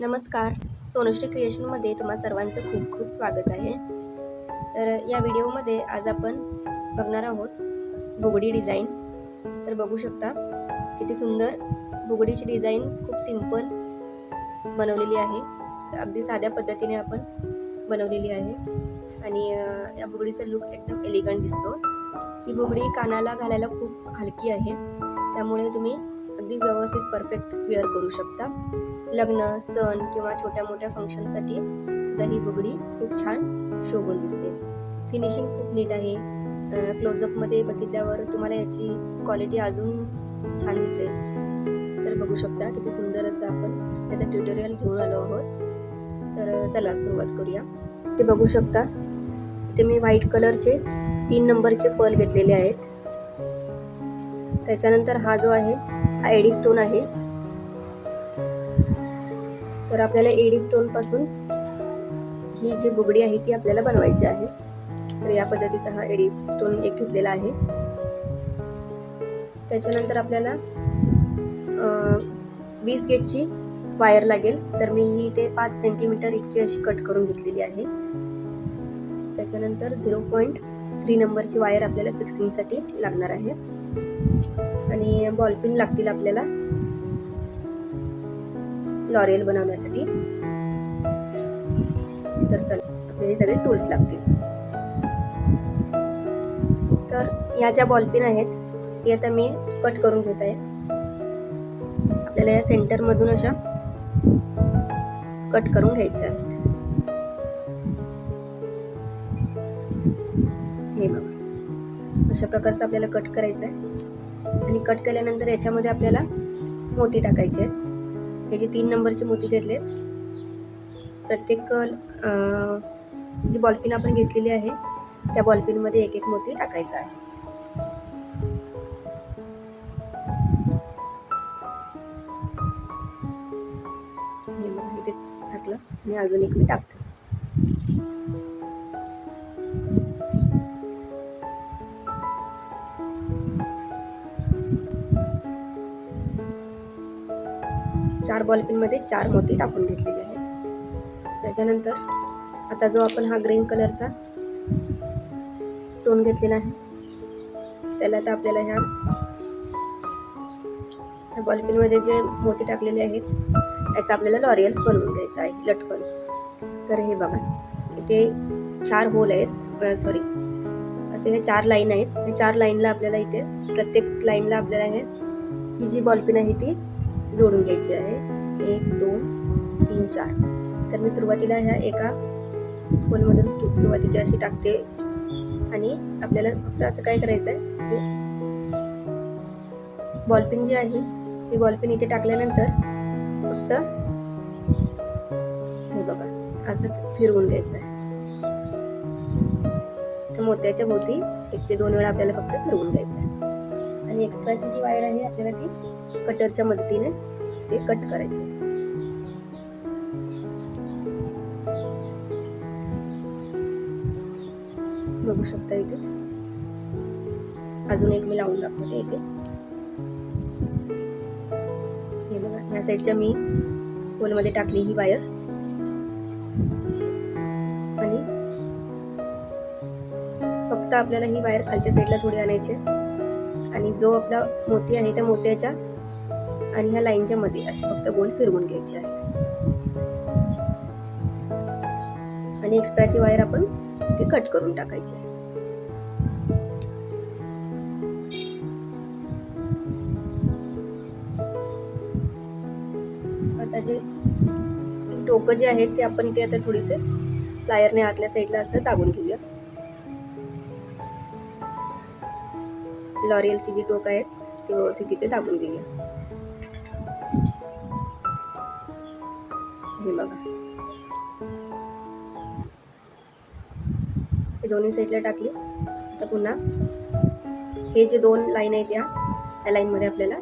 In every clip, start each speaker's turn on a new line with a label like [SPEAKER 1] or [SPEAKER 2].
[SPEAKER 1] नमस्कार. सोनुश्री क्रिएशनमध्ये तुम्हा सर्वांचं खूप खूप स्वागत आहे. तर या व्हिडिओमध्ये आज आपण बघणार आहोत बुगडी डिझाईन तर बघू शकता किती सुंदर बुगडीची डिझाईन खूप सिंपल बनवलेली आहे. अगदी साध्या पद्धतीने आपण बनवलेली आहे. आणि या बुगडीचा लुक एकदम एलिगंट दिसतो. ही बुगडी कानाला घालायला खूप हलकी आहे. त्यामुळे तुम्ही अगदी व्यवस्थित परफेक्ट वेअर करू शकता. लग्न सण किंवा छोट्या मोठ्या फंक्शनसाठी सुद्धा ही बुगडी खूप छान शोभून दिसते. फिनिशिंग खूप नीट आहे. क्लोजअपमध्ये बघितल्यावर तुम्हाला याची क्वालिटी अजून छान दिसेल. तर बघू शकता किती सुंदर असं आपण याचं ट्युटोरियल घेऊन आलो आहोत. तर चला सुरुवात करूया. ते बघू शकता. ते मी व्हाईट कलरचे तीन नंबरचे पल घेतलेले आहेत. त्याच्यानंतर हा जो आहे हा एडी स्टोन आहे. तर आपल्याला एडी स्टोनपासून ही जी बुगडी आहे ती आपल्याला बनवायची आहे. तर या पद्धतीचा हा एडी स्टोन एक घेतलेला आहे. त्याच्यानंतर आपल्याला वीस गेजची वायर लागेल. तर मी ही इथे पाच सेंटीमीटर इतकी अशी कट करून घेतलेली आहे. त्याच्यानंतर झिरो पॉईंट थ्री नंबरची वायर आपल्याला फिक्सिंगसाठी लागणार आहे. आणि बॉलपिन लागतील आपल्याला. लॉरियल बनवण्यासाठी. तर चल आपले हे सगळे टूल्स लागतील. तर या ज्या बॉलपिन आहेत ती आता मी कट करून घेत आहे. आपल्याला या सेंटरमधून अशा कट करून घ्यायच्या आहेत. हे बघा. अशा प्रकारचं आपल्याला कट करायचं आहे आणि कट केल्यानंतर याच्यामध्ये आपल्याला मोती टाकायचे आहेत. हे जे तीन नंबरचे मोती घेतलेत प्रत्येक जी बॉलपिन आपण घेतलेली आहे त्या बॉलपिनमध्ये एक एक मोती टाकायचा आहे. इथे टाकलं. आणि अजून एक मी टाकते. बॉलपिनमध्ये चार मोती टाकून घेतलेले आहेत. त्याच्यानंतर आता जो आपण हा ग्रीन कलरचा स्टोन घेतलेला आहे त्याला आता आपल्याला ह्या ह्या बॉलपिनमध्ये जे मोती टाकलेले आहेत याचा आपल्याला लॉरियल्स बनवून घ्यायचा आहे लटकन. तर हे बघा इथे चार होल आहेत सॉरी असे हे चार लाईन आहेत. या चार लाईनला आपल्याला इथे प्रत्येक लाईनला आपल्याला हे ही जी बॉलपिन आहे ती जोडून घ्यायची आहे. एक दोन तीन चार. तर मी सुरुवातीला ह्या एका होलमधून स्टूप सुरुवातीची अशी टाकते. आणि आपल्याला फक्त असं काय करायचं आहे बॉलपिन जी आहे ही बॉलपिन इथे टाकल्यानंतर फक्त हे बघा असं फिरवून घ्यायचं आहे तर मोत्याच्या भोवती एक ते दोन वेळा आपल्याला फक्त फिरवून घ्यायचं आहे आणि एक्स्ट्राची जी वायर आहे आपल्याला ती कटरच्या मदतीने ते कट करायचे. बघू शकता इथे. अजून एक मी लावून दाखवते इथे. हे बघा ह्या साईडच्या मी होलमध्ये टाकली ही वायर. आणि फक्त आपल्याला ही वायर खालच्या साईडला थोडी आणायची आणि जो आपला मोती आहे त्या मोत्याच्या आणि ह्या लाईनच्या मध्ये अशी फक्त गोल फिरवून घ्यायची आहे. आणि एक्स्ट्राची वायर आपण ते कट करून टाकायची आहे. आता जे टोकं जे आहेत ते आपण ते आता थोडेसे प्लायरने आतल्या साईडला असं दाबून घेऊया. लॉरियलची जी टोक आहेत ते व्यवस्थित तिथे दाबून घेऊया हे बघा. हे दोन्ही साईडला टाकली. आता पुन्हा हे जे दोन लाईन आहेत या ह्या लाईनमध्ये आपल्याला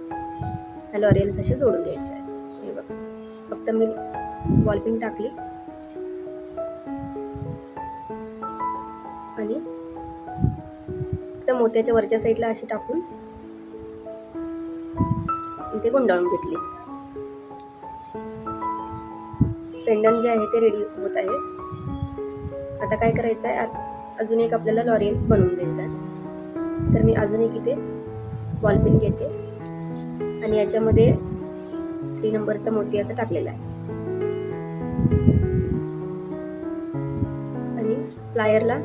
[SPEAKER 1] ह्या लॉरियल्स असे जोडून द्यायचे आहे. हे बघा. फक्त मी बॉलपिन टाकली. आणि त्या मोत्याच्या वरच्या साईडला अशी टाकून ते गुंडाळून घेतली. पेंडन जे आहे ते रेडी होत आहे. आता काय करायचं आहे आत- अजून एक आपल्याला लॉरियल्स बनवून द्यायचा आहे. तर मी अजून एक इथे बॉलपेन घेते. आणि याच्यामध्ये थ्री नंबरचा मोती असं टाकलेला आहे. आणि प्लायरला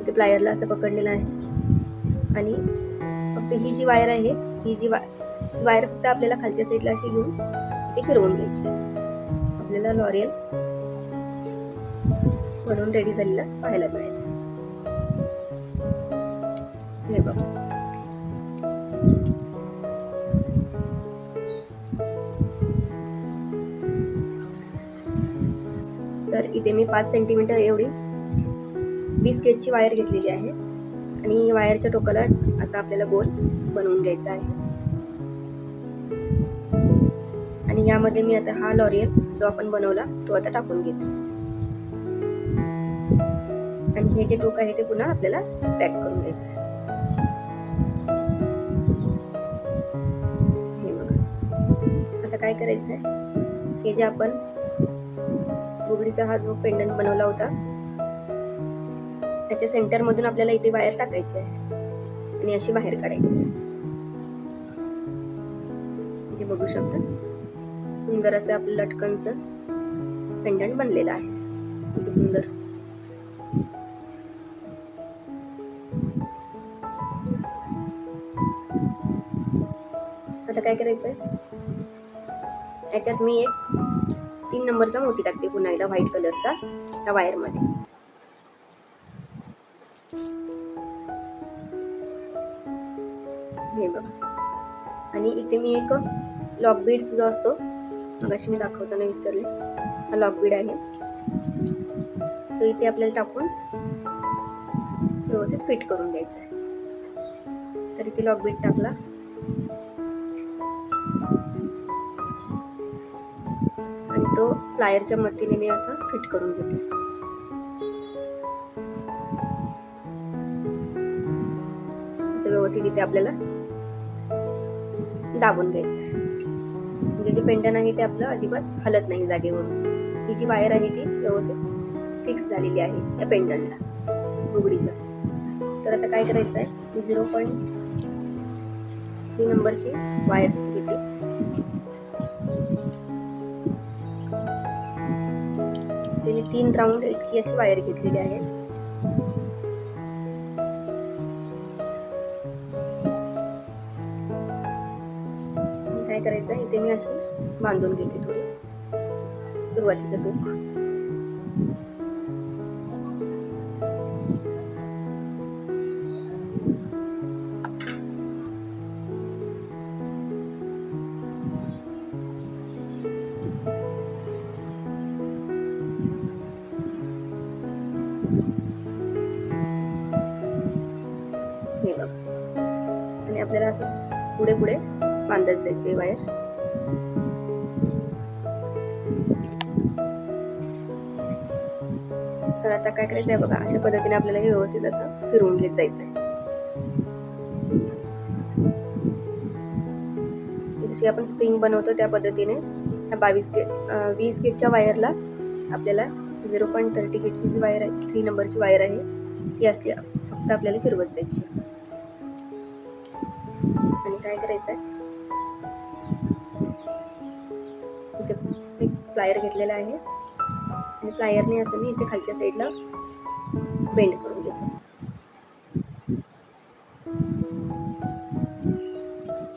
[SPEAKER 1] इथे प्लायरला असं पकडलेलं आहे. आणि फक्त ही जी वायर आहे ही जी वा वायर फक्त आपल्याला खालच्या साईडला अशी घेऊन ते फिरवून घ्यायची. आपल्याला लॉरियल्स म्हणून रेडी झालेला पाहायला मिळेल. हे बघा. तर इथे मी पाच सेंटीमीटर एवढी वीस गेजची वायर घेतलेली आहे. आणि वायरच्या टोकाला असा आपल्याला गोल बनवून घ्यायचा आहे. यामध्ये मी आता हा लॉरियल जो आपण बनवला तो आता टाकून घेते. आणि हे जे टोक आहे ते पुन्हा आपल्याला पॅक करून द्यायचं आहे. हे बघा. आता काय करायचं आहे? हे जे आपण बुगडीचा हा जो पेंडंट बनवला होता त्याच्या सेंटरमधून आपल्याला इथे वायर टाकायची आहे. आणि अशी बाहेर काढायची आहे. बघू शकता? सुंदर असं आपलं लटकनचं पेंडंट बनलेलं आहे. किती सुंदर. आता काय करायचंय? याच्यात मी एक तीन नंबरचा मोती टाकते पुन्हा एकदा व्हाईट कलरचा या वायरमध्ये हे बघा. आणि इथे मी एक लॉक बीड्स जो असतो मगाशी मी दाखवताना विसरले. हा लॉकबीड आहे. तो इथे आपल्याला टाकून व्यवस्थित फिट करून द्यायचा आहे. तर इथे लॉकबीड टाकला. आणि तो प्लायरच्या मदतीने मी असा फिट करून घेते. असं व्यवस्थित इथे आपल्याला दाबून घ्यायचं आहे. म्हणजे जे पेंडन आहे ते आपलं अजिबात हलत नाही जागेवरून. ही जी वायर आहे ती व्यवस्थित फिक्स झालेली आहे या पेंडनला उघडीच्या. तर आता काय करायचं आहे झिरो पॉईंट थ्री नंबरची वायर घेते. ते मी तीन राऊंड इतकी अशी वायर घेतलेली आहे. करायचं आहे इथे मी अशी बांधून घेते थोडी. सुरुवातीचं बुक हे बघ. आणि आपल्याला असं पुढे पुढे बांधत जायची वायर तर आता काय करायचं आहे बघा अशा पद्धतीने आपल्याला हे व्यवस्थित असं फिरवून घेत जायचं आहे. जशी आपण स्प्रिंग बनवतो त्या पद्धतीने ह्या बावीस गेज वीस गेजच्या वायरला आपल्याला झिरो पॉईंट थर्टी गेजची जी वायर आहे थ्री नंबरची वायर आहे ती असली फक्त आपल्याला फिरवत जायची आणि काय करायचं आहे? प्लायर घेतलेला आहे. आणि प्लायरने असं मी इथे खालच्या साईडला बेंड करून घेते.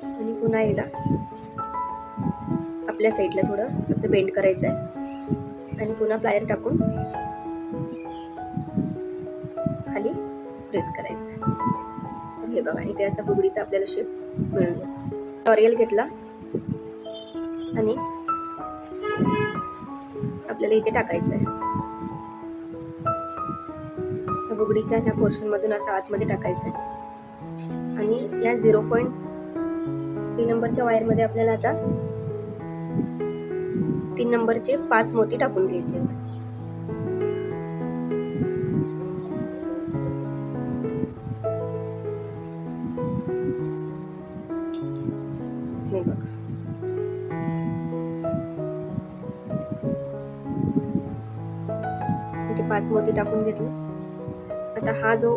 [SPEAKER 1] आणि पुन्हा एकदा आपल्या साईडला थोडं असं बेंड करायचं आहे आणि पुन्हा प्लायर टाकून खाली प्रेस करायचं आहे तर हे बघा इथे असा बुगडीचा आपल्याला शेप मिळून जातो. टॉरियल घेतला. आणि आपल्याला इथे टाकायचं आहे. बुगडीच्या ह्या पोर्शनमधून असं आतमध्ये टाकायचं आहे. आणि या झिरो पॉईंट थ्री नंबरच्या वायरमध्ये आपल्याला आता तीन नंबरचे पाच मोती टाकून घ्यायचे आहेत. हे बघा. पाच मोती टाकून घेतले. आता हा जो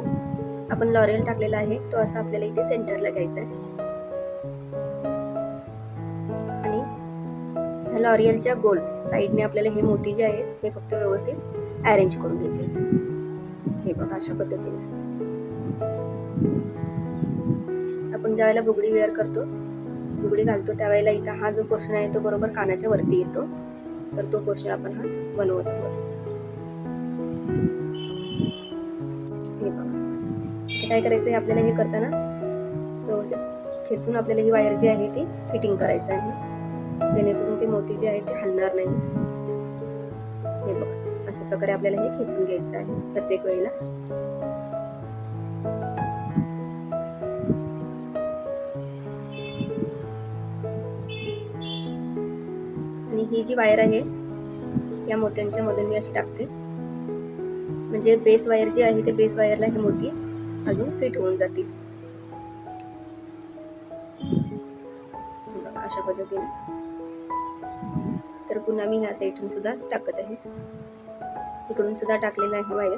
[SPEAKER 1] आपण लॉरियल टाकलेला आहे तो असा आपल्याला इथे सेंटरला घ्यायचा आहे. आणि ह्या लॉरियलच्या गोल साईडने आपल्याला हे मोती जे आहेत हे फक्त व्यवस्थित अरेंज करून घ्यायचे आहेत. हे बघा अशा पद्धतीने. आपण ज्यावेळेला बुगडी वेअर करतो बुगडी घालतो त्यावेळेला इथं हा जो पोर्शन आहे तो बरोबर कानाच्या वरती येतो. तर तो पोर्शन आपण हा बनवत आहोत. काय करायचं आहे आपल्याला हे करताना? व्यवस्थित खेचून आपल्याला ही वायर जी आहे ती फिटिंग करायचं आहे. जेणेकरून ते मोती जे आहे ते हलणार नाही. हे बघा अशा प्रकारे आपल्याला हे खेचून घ्यायचं आहे प्रत्येक वेळेला. आणि ही जी वायर आहे या मोत्यांच्या मधून मी अशी टाकते. म्हणजे बेस वायर जी आहे ते बेस वायरला हे मोती अजून फिट होऊन जातील. अशा पद्धतीने. तर पुन्हा मी ह्या साईडून सुद्धा टाकत आहे. इकडून सुद्धा टाकलेलं आहे वायर.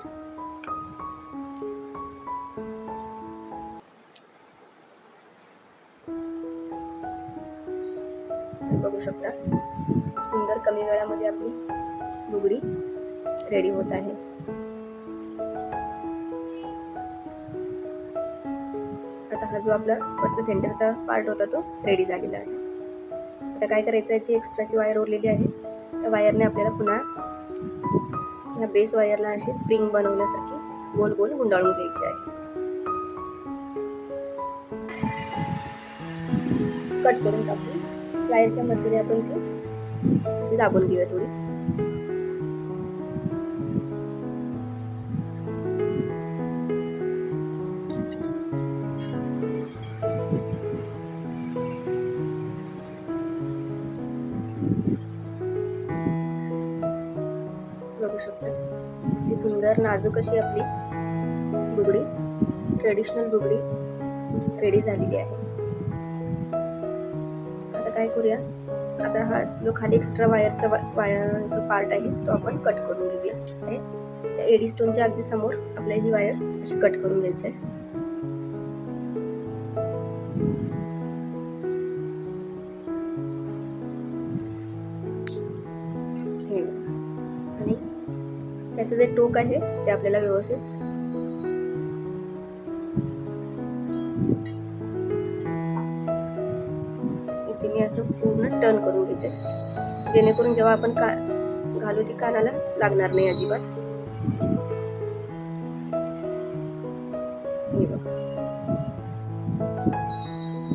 [SPEAKER 1] बघू शकता सुंदर कमी वेळामध्ये आपली लुगडी रेडी होत आहे. हा जो आपला वरचा सेंटरचा पार्ट होता तो रेडी झालेला आहे. आता काय करायचं आहे जी एक्स्ट्राची वायर उरलेली आहे त्या वायरने आपल्याला पुन्हा ह्या बेस वायरला अशी स्प्रिंग बनवण्यासारखी गोल गोल गुंडाळून घ्यायची आहे. कट करून टाकली वायरच्या मधली आपण ती अशी दाबून घेऊया थोडी. सुंदर नाजूक अशी आपली बुगडी ट्रेडिशनल बुगडी रेडी झालेली आहे. आता काय करूया? आता हा जो खाली एक्स्ट्रा वायरचा वायर जो पार्ट आहे तो आपण कट करून घेऊया. आहे त्या एडी स्टोनच्या अगदी समोर आपल्याला ही वायर अशी कट करून घ्यायची आहे. टोक आहे ते आपल्याला व्यवस्थित. इथे मी असं पूर्ण टर्न करून घेते. जेणेकरून जेव्हा आपण का घालू ती कानाला लागणार नाही अजिबात. हे बघा.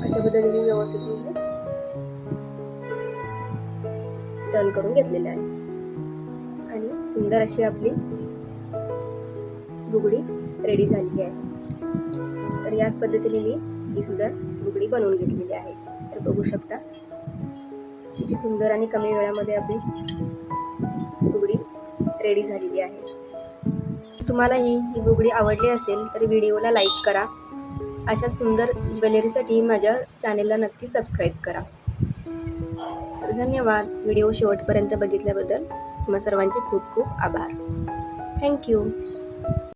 [SPEAKER 1] अशा पद्धतीने व्यवस्थित टर्न करून घेतलेले आहे. आणि सुंदर अशी आपली बुगडी रेडी झालेली आहे. तर याच पद्धतीने मी ही सुद्धा बुगडी बनवून घेतलेली आहे. तर बघू शकता किती सुंदर आणि कमी वेळामध्ये आपली बुगडी रेडी झालेली आहे. तुम्हाला ही ही बुगडी आवडली असेल तर व्हिडिओला लाईक करा. अशाच सुंदर ज्वेलरीसाठी माझ्या चॅनेलला नक्की सबस्क्राईब करा. धन्यवाद. व्हिडिओ शेवटपर्यंत बघितल्याबद्दल तुम्हा सर्वांचे खूप खूप आभार. थँक्यू.